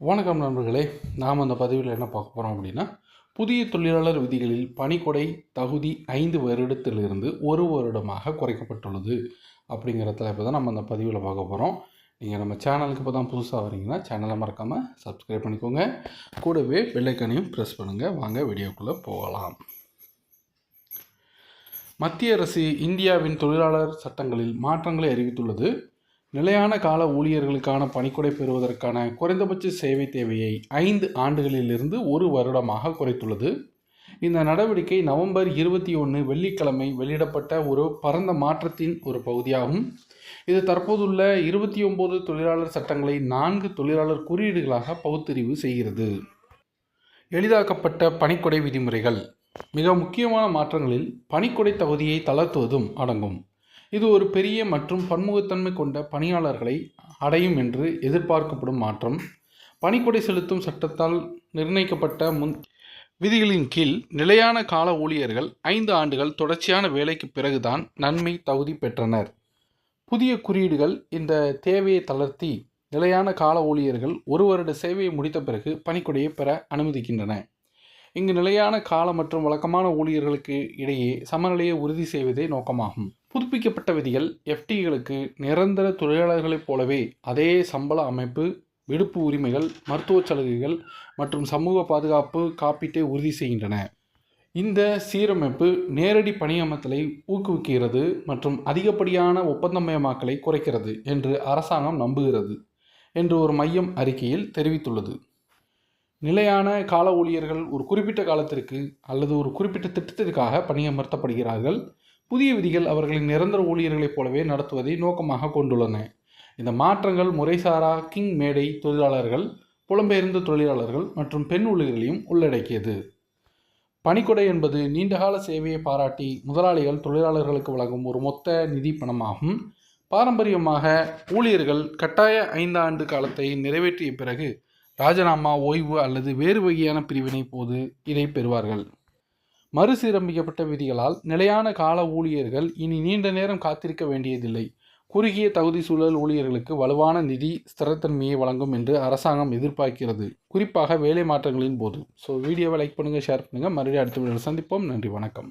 வணக்கம் நண்பர்களே நாம் அந்த பதிவில் என்ன பார்க்க போகிறோம் அப்படின்னா புதிய தொழிலாளர் விதிகளில் பணிக்கொடை தகுதி ஐந்து வருடத்திலிருந்து ஒரு வருடமாக குறைக்கப்பட்டுள்ளது அப்படிங்கிற தலைப்பு தான் நம்ம அந்த பதிவில் பார்க்க போகிறோம் நீங்கள் நம்ம சேனலுக்கு இப்போ தான் புதுசாக வரீங்கன்னா சேனலை மறக்காமல் சப்ஸ்கிரைப் பண்ணிக்கோங்க. கூடவே வெள்ளைக்கனையும் ப்ரெஸ் பண்ணுங்கள் வாங்க வீடியோக்குள்ளே போகலாம். மத்திய அரசு இந்தியாவின் தொழிலாளர் சட்டங்களில் மாற்றங்களை அறிவித்துள்ளது. நிலையான கால ஊழியர்களுக்கான பணிக்கொடை பெறுவதற்கான குறைந்தபட்ச சேவை தேவையை ஐந்து ஆண்டுகளிலிருந்து ஒரு வருடமாக குறைத்துள்ளது. இந்த நடவடிக்கை நவம்பர் இருபத்தி ஒன்று வெள்ளிக்கிழமை வெளியிடப்பட்ட ஒரு பரந்த மாற்றத்தின் ஒரு பகுதியாகும். இது தற்போதுள்ள இருபத்தி ஒம்பது தொழிலாளர் சட்டங்களை நான்கு தொழிலாளர் குறியீடுகளாக பகுத்தறிவு செய்கிறது. எளிதாக்கப்பட்ட பணிக்கொடை விதிமுறைகள். மிக முக்கியமான மாற்றங்களில் பணிக்கொடை தகுதியை தளர்த்துவதும் அடங்கும். இது ஒரு பெரிய மற்றும் பன்முகத்தன்மை கொண்ட பணியாளர்களை அடையும் என்று எதிர்பார்க்கப்படும் மாற்றம். பணிக்கொடை செலுத்தும் சட்டத்தால் நிர்ணயிக்கப்பட்ட முன் விதிகளின் கீழ் நிலையான கால ஊழியர்கள் ஐந்து ஆண்டுகள் தொடர்ச்சியான வேலைக்கு பிறகுதான் நன்மை தகுதி பெற்றனர். புதிய குறியீடுகள் இந்த தேவையை தளர்த்தி நிலையான கால ஊழியர்கள் ஒரு வருட சேவையை முடித்த பிறகு பணிக்கொடையை பெற அனுமதிக்கின்றன. இங்கு நிலையான கால மற்றும் வழக்கமான ஊழியர்களுக்கு இடையே சமநிலையை உறுதி செய்வதே நோக்கமாகும். புதுப்பிக்கப்பட்ட விதிகள் எஃப்டிகளுக்கு நிரந்தர தொழிலாளர்களைப் போலவே அதே சம்பள அமைப்பு விடுப்பு உரிமைகள் மருத்துவச் சலுகைகள் மற்றும் சமூக பாதுகாப்பு காப்பீட்டை உறுதி செய்கின்றன. இந்த சீரமைப்பு நேரடி பணியமர்த்தலை ஊக்குவிக்கிறது மற்றும் அதிகப்படியான ஒப்பந்தமயமாக்கலை குறைக்கிறது என்று அரசாங்கம் நம்புகிறது என்று ஒரு மையம் அறிக்கையில் தெரிவித்துள்ளது. நிலையான கால ஊழியர்கள் ஒரு குறிப்பிட்ட காலத்திற்கு அல்லது ஒரு குறிப்பிட்ட திட்டத்திற்காக பணியமர்த்தப்படுகிறார்கள். புதிய விதிகள் அவர்களின் நிரந்தர ஊழியர்களைப் போலவே நடத்துவதை நோக்கமாக கொண்டுள்ளன. இந்த மாற்றங்கள் முறைசாரா கிங் மேடை தொழிலாளர்கள் புலம்பெயர்ந்த தொழிலாளர்கள் மற்றும் பெண் ஊழியர்களையும் உள்ளடக்கியது. பணிக்கொடை என்பது நீண்டகால சேவையை பாராட்டி முதலாளிகள் தொழிலாளர்களுக்கு வழங்கும் ஒரு மொத்த நிதி பணமாகும். பாரம்பரியமாக ஊழியர்கள் கட்டாய ஐந்து ஆண்டு காலத்தை நிறைவேற்றிய பிறகு ராஜினாமா ஓய்வு அல்லது வேறு வகையான பிரிவினை போது இதை பெறுவார்கள். மறுசீரமைக்கப்பட்ட விதிகளால் நிலையான கால ஊழியர்கள் இனி நீண்ட நேரம் காத்திருக்க வேண்டியதில்லை. குறுகிய தகுதி சூழல் ஊழியர்களுக்கு வலுவான நிதி ஸ்திரத்தன்மையை வழங்கும் என்று அரசாங்கம் எதிர்பார்க்கிறது. குறிப்பாக வேலை மாற்றங்களின் போது. ஸோ வீடியோவை லைக் பண்ணுங்கள் ஷேர் பண்ணுங்கள் மறுபடியும் அடுத்த வீடியோவில் சந்திப்போம். நன்றி வணக்கம்.